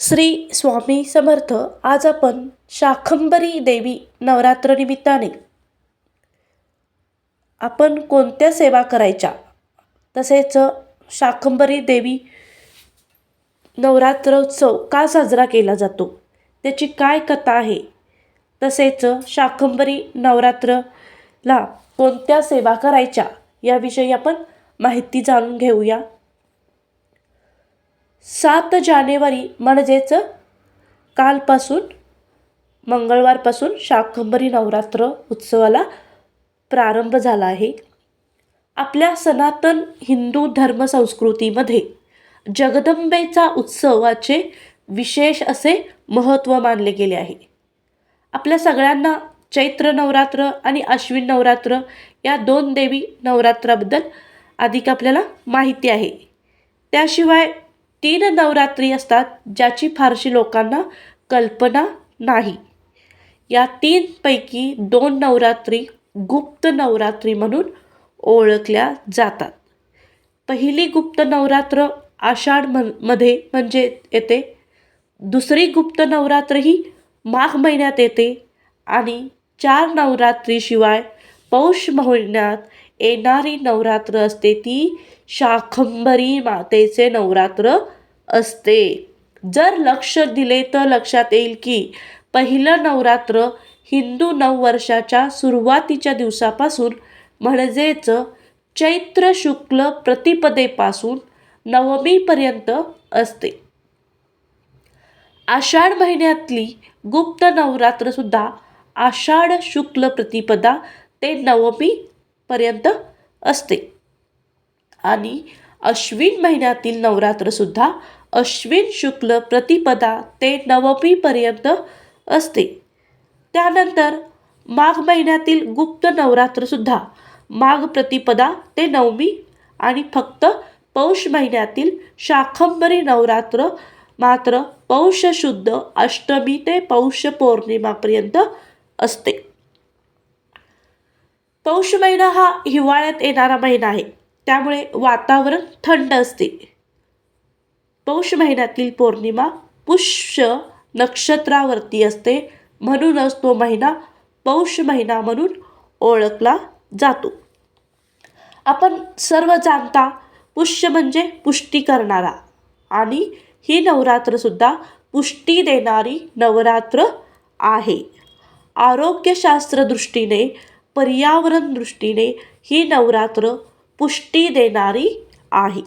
श्री स्वामी समर्थ. आज आपण शाकंभरी देवी नवरात्र निमित्ताने आपण कोणत्या सेवा करायच्या? तसेच शाकंभरी देवी नवरात्रोत्सव का साजरा केला जातो? त्याची काय कथा आहे? तसेच शाकंभरी नवरात्रला कोणत्या सेवा करायच्या? याविषयी आपण माहिती जाणून घेऊया. सात जानेवारी म्हणजेच कालपासून मंगळवारपासून शाकंभरी नवरात्र उत्सवाला प्रारंभ झाला आहे. आपल्या सनातन हिंदू धर्मसंस्कृतीमध्ये जगदंबेचा उत्सवाचे विशेष असे महत्त्व मानले गेले आहे. आपल्या सगळ्यांना चैत्र नवरात्र आणि अश्विन नवरात्र या दोन देवी नवरात्राबद्दल अधिक आपल्याला माहिती आहे. त्याशिवाय तीन नवरात्री असतात ज्याची फारशी लोकांना कल्पना नाही. या तीनपैकी दोन नवरात्री गुप्त नवरात्री म्हणून ओळखल्या जातात. पहिली गुप्त नवरात्र आषाढ म मध्ये म्हणजे येते. दुसरी गुप्त नवरात्र ही माघ महिन्यात येते आणि चार नवरात्रीशिवाय पौष महिन्यात येणारी नवरात्र असते ती शाखंभरी मातेचे नवरात्र असते. जर लक्ष दिले तर लक्षात येईल की पहिलं नवरात्र हिंदू नववर्षाच्या सुरुवातीच्या दिवसापासून म्हणजेच चैत्र शुक्ल प्रतिपदेपासून नवमीपर्यंत असते. आषाढ महिन्यातली गुप्त नवरात्रसुद्धा आषाढ शुक्ल प्रतिपदा ते नवमीपर्यंत असते. आणि अश्विन महिन्यातील नवरात्रसुद्धा अश्विन शुक्ल प्रतिपदा ते नवमीपर्यंत असते. त्यानंतर माघ महिन्यातील गुप्त नवरात्रसुद्धा माघ प्रतिपदा ते नवमी आणि फक्त पौष महिन्यातील शाखंबरी नवरात्र मात्र पौष शुद्ध अष्टमी ते पौष पौर्णिमापर्यंत असते. पौष महिना हा हिवाळ्यात येणारा महिना आहे. त्यामुळे वातावरण थंड असते. पौष महिन्यातील पौर्णिमा पुष्य नक्षत्रावरती असते. म्हणूनच तो महिना पौष महिना म्हणून ओळखला जातो. आपण सर्व जाणता पुष्य म्हणजे पुष्टी करणारा आणि ही नवरात्रसुद्धा पुष्टी देणारी नवरात्र आहे. आरोग्यशास्त्र दृष्टीने पर्यावरण दृष्टीने ही नवरात्र पुष्टी देणारी आहे.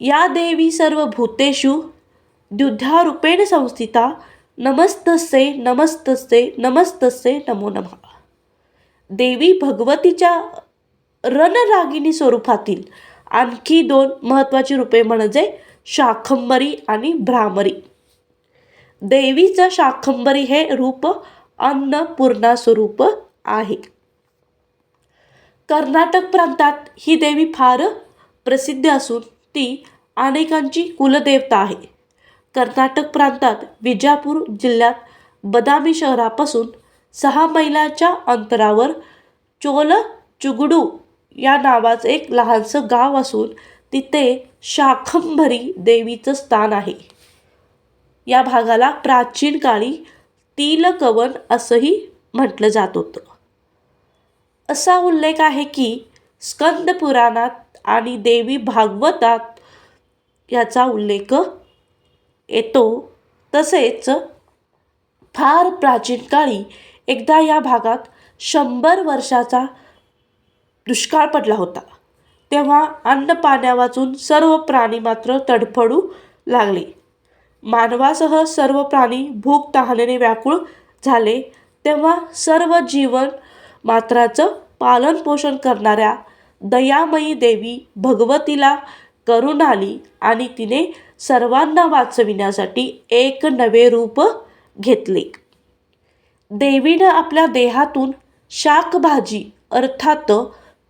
या देवी सर्व भूतेषु द्युधारूपेण संस्थिता नमस्तसे नमस्तसे नमस्तसे नमो नमः. देवी भगवतीच्या रणरागिणी स्वरूपातील आणखी दोन महत्त्वाची रूपे म्हणजे शाखंबरी आणि भ्रामरी. देवीचं शाखंबरी हे रूप अन्नपूर्णा स्वरूप आहे. कर्नाटक प्रांतात ही देवी फार प्रसिद्ध असून ती अनेकांची कुलदेवता आहे. कर्नाटक प्रांतात विजापूर जिल्ह्यात बदामी शहरापासून सहा मैलाच्या अंतरावर चोल चुगडू या नावाचं एक लहानसं गाव असून तिथे शाखंभरी देवीचं स्थान आहे. या भागाला प्राचीन काळी तिलकवन असंही म्हटलं जात होतं. असा उल्लेख आहे की स्कंद पुराणात आणि देवी भागवतात याचा उल्लेख येतो. तसेच फार प्राचीन काळी एकदा या भागात शंभर वर्षाचा दुष्काळ पडला होता. तेव्हा अन्न पाण्या वाचून सर्व प्राणी मात्र तडफडू लागले. मानवासह सर्व प्राणी भूक तहानेने व्याकुळ झाले. तेव्हा सर्व जीवन मात्राचं पालनपोषण करणाऱ्या दयामयी देवी भगवतीला करून आली आणि तिने सर्वांना वाचविण्यासाठी एक नवे रूप घेतले. देवीनं आपल्या देहातून शाकभाजी अर्थात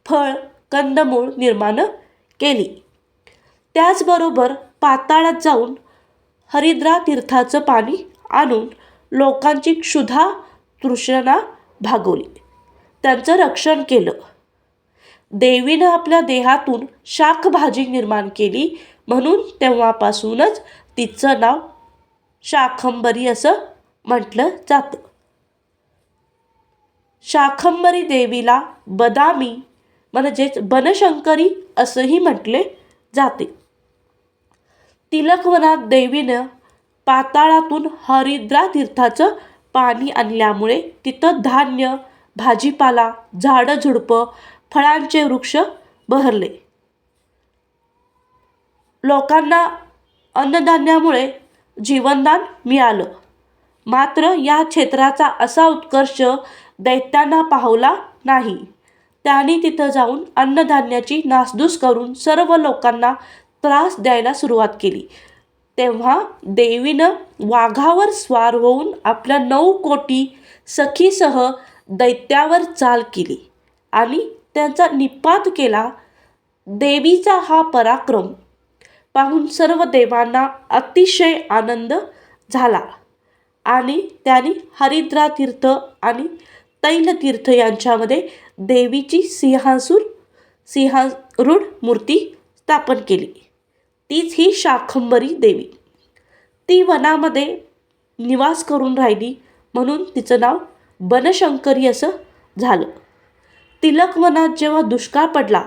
फळ कंदमूळ निर्माण केली. त्याचबरोबर पाताळात जाऊन हरिद्रा तीर्थाचं पाणी आणून लोकांची क्षुधा तृष्णा भागवली. त्यांचं रक्षण केलं. देवीनं आपल्या देहातून शाकभाजी निर्माण केली. म्हणून तेव्हापासूनच तिचं नाव शाखंबरी असं म्हटलं जातं. शाखंबरी देवीला बदामी म्हणजेच बनशंकरी असंही म्हटले जाते. तिलकवनात देवीनं पाताळातून हरिद्रा तीर्थाचं पाणी आणल्यामुळे तिथं धान्य भाजीपाला झाडं झुडपं फळांचे वृक्ष बहरले. लोकांना अन्नधान्यामुळे जीवनदान मिळालं. मात्र या क्षेत्राचा असा उत्कर्ष दैत्यांना पाहवला नाही. त्यांनी तिथं जाऊन अन्नधान्याची नासधूस करून सर्व लोकांना त्रास द्यायला सुरुवात केली. तेव्हा देवीनं वाघावर स्वार होऊन आपल्या नऊ कोटी सखीसह दैत्यावर चाल केली आणि त्यांचा निपात केला. देवीचा हा पराक्रम पाहून सर्व देवांना अतिशय आनंद झाला आणि त्यांनी हरिद्रातीर्थ आणि तैलतीर्थ यांच्यामध्ये देवीची सिंहासूर सिंहारूढ मूर्ती स्थापन केली. तीच ही शाखंबरी देवी. ती वनामध्ये निवास करून राहिली म्हणून तिचं नाव बनशंकरी असं झालं. तिलक वनात जेव्हा दुष्काळ पडला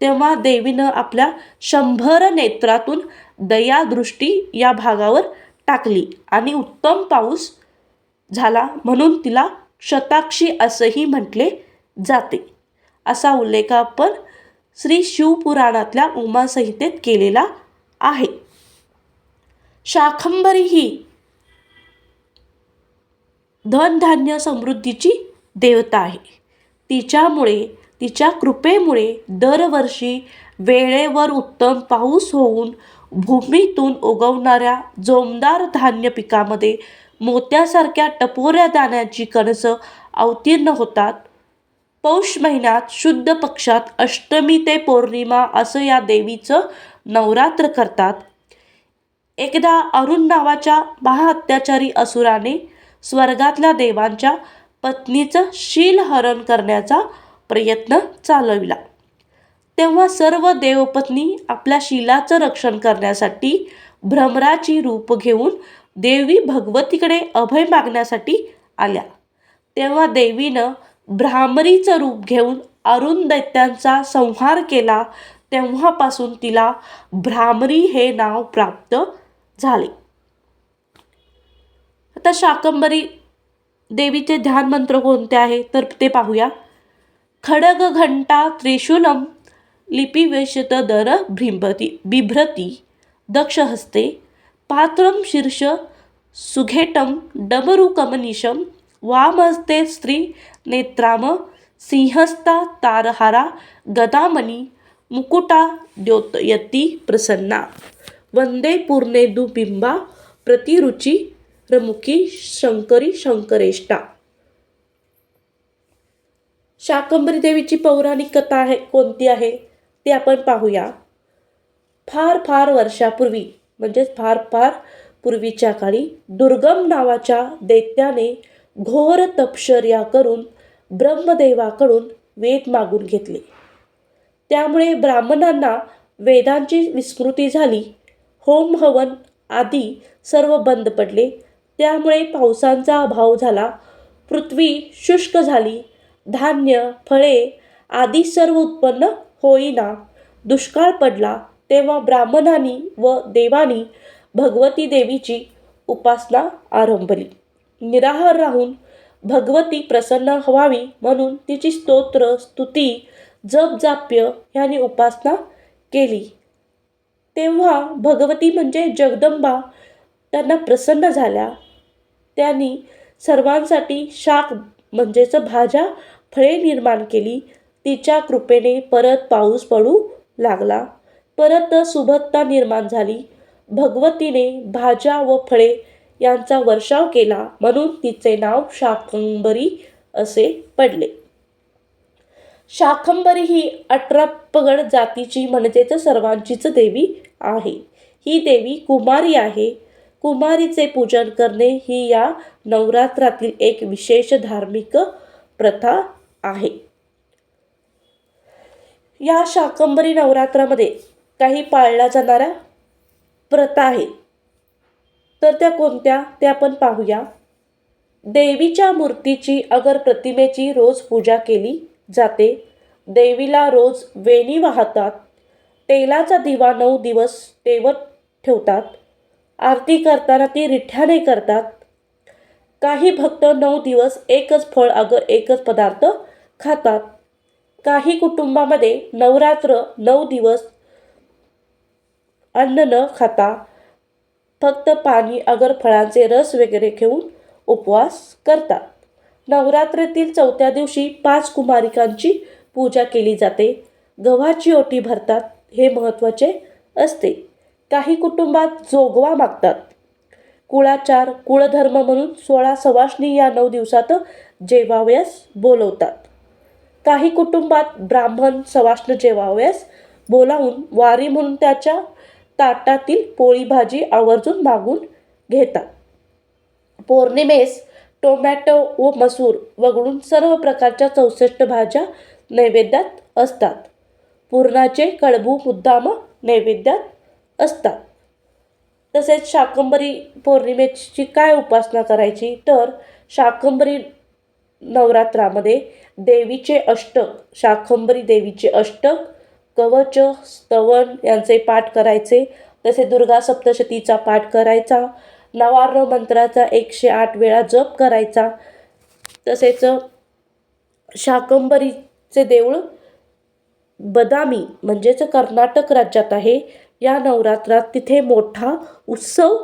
तेव्हा देवीनं आपल्या शंभर नेत्रातून दयादृष्टी या भागावर टाकली आणि उत्तम पाऊस झाला म्हणून तिला शताक्षी असंही म्हटले जाते. असा उल्लेख आपण श्री शिवपुराणातल्या उमासंहितेत केलेला आहे. शाखंबरी ही धनधान्य समृद्धीची देवता आहे. तिच्यामुळे तिच्या कृपेमुळे दरवर्षी वेळेवर उत्तम पाऊस होऊन भूमीतून उगवणाऱ्या जोमदार धान्य पिकामध्ये मोत्यासारख्या टपोऱ्या दाण्याची कणसं अवतीर्ण होतात. पौष महिन्यात शुद्ध पक्षात अष्टमी ते पौर्णिमा असं या देवीचं नवरात्र करतात. एकदा अरुण नावाच्या महाअत्याचारी असुराने स्वर्गातल्या देवांच्या पत्नीचं शीलहरण करण्याचा प्रयत्न चालविला. तेव्हा सर्व देवपत्नी आपल्या शीलाचं रक्षण करण्यासाठी भ्रमराची रूप घेऊन देवी भगवतीकडे अभय मागण्यासाठी आल्या. तेव्हा देवीनं भ्रामरीचं रूप घेऊन अरुण दैत्यांचा संहार केला. तेव्हापासून तिला भ्रामरी हे नाव प्राप्त झाले. आता शाकंबरी देवीचे ध्यान मंत्र कोणते आहे? तर ते पाहूया. खडग घंटा त्रिशूलम लिपिवेशत दर भ्रिंभती बिभ्रती दक्षहस्ते पात्रम शीर्ष सुघेटम डमरुकमनिशम वामहस्ते स्त्री नेत्राम सिंहस्ता तारहारा गदामणी मुकुटा द्योतयती प्रसन्ना. वंदे पूर्णेदुबिंबा प्रतिरुची रमुखी शंकरी शंकरेष्टा. शाकंबरी देवीची पौराणिक कथा आहे कोणती आहे? ती आपण पाहूया. फार फार वर्षापूर्वी म्हणजेच फार फार पूर्वीच्या काळी दुर्गम नावाच्या दैत्याने घोर तपश्चर्या करून ब्रह्मदेवाकडून वेद मागून घेतले. त्यामुळे ब्राह्मणांना वेदांची विस्मृती झाली. होम हवन आदी सर्व बंद पडले. त्यामुळे पावसांचा अभाव झाला. पृथ्वी शुष्क झाली. धान्य फळे आदी सर्व उत्पन्न होईना. दुष्काळ पडला तेव्हा ब्राह्मणांनी व देवानी भगवती देवीची उपासना आरंभली. निराहार राहून भगवती प्रसन्न व्हावी म्हणून तिची स्तोत्र स्तुती जपजाप्य यांनी ह्याने उपासना केली. तेव्हा भगवती म्हणजे जगदंबा. त्यांना प्रसन्न झाल्या. त्यांनी सर्वांसाठी शाक म्हणजेच भाज्या फळे निर्माण केली. तिच्या कृपेने परत पाऊस पडू लागला. परत सुबत्ता निर्माण झाली. भगवतीने भाज्या व फळे यांचा वर्षाव केला म्हणून तिचे नाव शाकंबरी असे पडले. शाकंबरी ही अठरा पगड जातीची म्हणजेच सर्वांचीच देवी आहे. ही देवी कुमारी आहे. कुमारीचे पूजन करणे ही या नवरात्रातील एक विशेष धार्मिक प्रथा आहे. या शाकंबरी नवरात्रामध्ये काही पाळल्या जाणाऱ्या प्रथा आहेत. तर त्या कोणत्या? ते आपण पाहूया. देवीच्या मूर्तीची अगर प्रतिमेची रोज पूजा केली जाते. देवीला रोज वेणी वाहतात. तेलाचा दिवा नऊ दिवस तेवत ठेवतात. आरती करताना ती रिठ्याने करतात. काही भक्त नऊ दिवस एकच फळ अगर एकच पदार्थ खातात. काही कुटुंबामध्ये नवरात्र नऊ दिवस अन्न न खाता फक्त पाणी अगर फळांचे रस वगैरे घेऊन उपवास करतात. नवरात्रीतील चौथ्या दिवशी पाच कुमारिकांची पूजा केली जाते. गव्हाची ओटी भरतात हे महत्त्वाचे असते. काही कुटुंबात जोगवा मागतात. कुळाचार कुळधर्म म्हणून सोळा सवाष्णी या नऊ दिवसात जेवावयास बोलवतात. काही कुटुंबात ब्राह्मण सवाष्ण जेवावयास बोलावून वारी म्हणून त्याच्या ताटातील पोळी भाजी आवर्जून मागून घेतात. पौर्णिमेस टोमॅटो व मसूर वगळून सर्व प्रकारच्या चौसष्ट भाज्या नैवेद्यात असतात. पुरणाचे कडबू मुद्दाम नैवेद्यात असतात. तसेच शाकंबरी पौर्णिमेची काय उपासना करायची? तर शाकंबरी नवरात्रामध्ये देवीचे अष्टक शाकंबरी देवीचे अष्टक कवच स्तवन यांचे पाठ करायचे. तसे दुर्गा सप्तशतीचा पाठ करायचा. नवार्ण मंत्राचा एकशे आठ वेळा जप करायचा. तसेच शाकंबरीचे देऊळ बदामी म्हणजेच कर्नाटक राज्यात आहे. या नवरात्रात तिथे मोठा उत्सव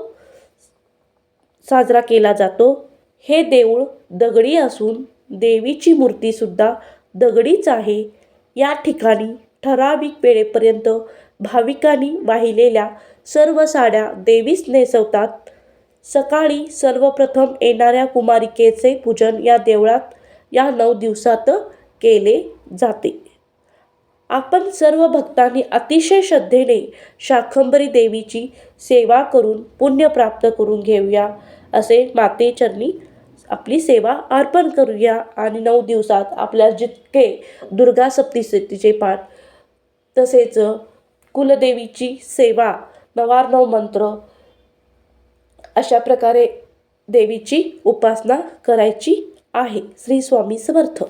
साजरा केला जातो. हे देऊळ दगडी असून देवीची मूर्तीसुद्धा दगडीच आहे. या ठिकाणी ठराविक वेळेपर्यंत भाविकांनी वाहिलेल्या सर्व साड्या देवीस नेसवतात. सकाळी सर्वप्रथम येणाऱ्या कुमारिकेचे पूजन या देवळात या नऊ दिवसात केले जाते. आपण सर्व भक्तांनी अतिशय श्रद्धेने शाखंबरी देवीची सेवा करून पुण्य प्राप्त करून घेऊया. असे मातेचरणी आपली सेवा अर्पण करूया आणि नऊ दिवसात आपल्या जितके दुर्गा सप्तशतीचे पाठ तसेच कुलदेवीची सेवा नवार्णव मंत्र अशा प्रकारे देवीची उपासना करायची आहे. श्री स्वामी समर्थ.